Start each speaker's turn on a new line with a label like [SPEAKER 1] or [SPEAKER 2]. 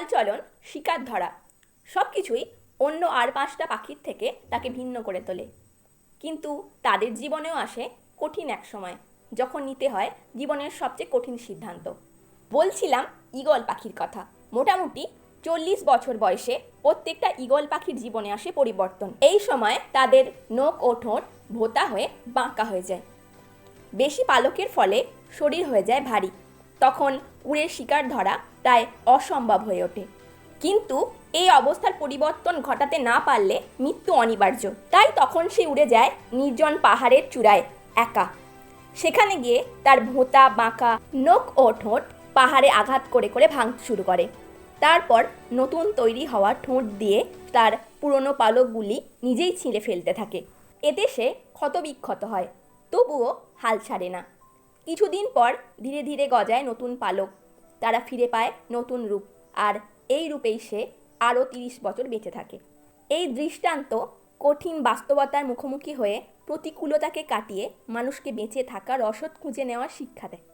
[SPEAKER 1] চালচলন শিকার ধরা সব কিছুই অন্য আর পাঁচটা পাখির থেকে তাকে ভিন্ন করে তোলে। কিন্তু তাদের জীবনেও আসে কঠিন এক সময়, যখন নিতে হয় জীবনের সবচেয়ে কঠিন সিদ্ধান্ত। বলছিলাম ঈগল পাখির কথা। মোটামুটি চল্লিশ বছর বয়সে প্রত্যেকটা ঈগল পাখির জীবনে আসে পরিবর্তন। এই সময় তাদের নখ ও ঠোঁট ভোতা হয়ে বাঁকা হয়ে যায়। বেশি পালকের ফলে শরীর হয়ে যায় ভারী। তখন উড়ে শিকার ধরা প্রায় অসম্ভব হয়ে ওঠে। কিন্তু এই অবস্থার পরিবর্তন ঘটাতে না পারলে মৃত্যু অনিবার্য। তাই তখন সে উড়ে যায় নির্জন পাহাড়ের চূড়ায় একা। সেখানে গিয়ে তার ভোঁতা, বাঁকা নখ ও ঠোঁট পাহাড়ে আঘাত করে করে ভাঙতে শুরু করে। তারপর নতুন তৈরি হওয়া ঠোঁট দিয়ে তার পুরনো পালকগুলি নিজেই ছিঁড়ে ফেলতে থাকে। এতে সে ক্ষতবিক্ষত হয়, তবুও হাল ছাড়ে না। কিছুদিন পর ধীরে ধীরে গজায় নতুন পালক। তারা ফিরে পায় নতুন রূপ, আর এই রূপেই সে আরও তিরিশ বছর বেঁচে থাকে। এই দৃষ্টান্ত কঠিন বাস্তবতার মুখোমুখি হয়ে প্রতিকূলতাকে কাটিয়ে মানুষকে বেঁচে থাকা রসদ খুঁজে নেওয়ার শিক্ষা দেয়।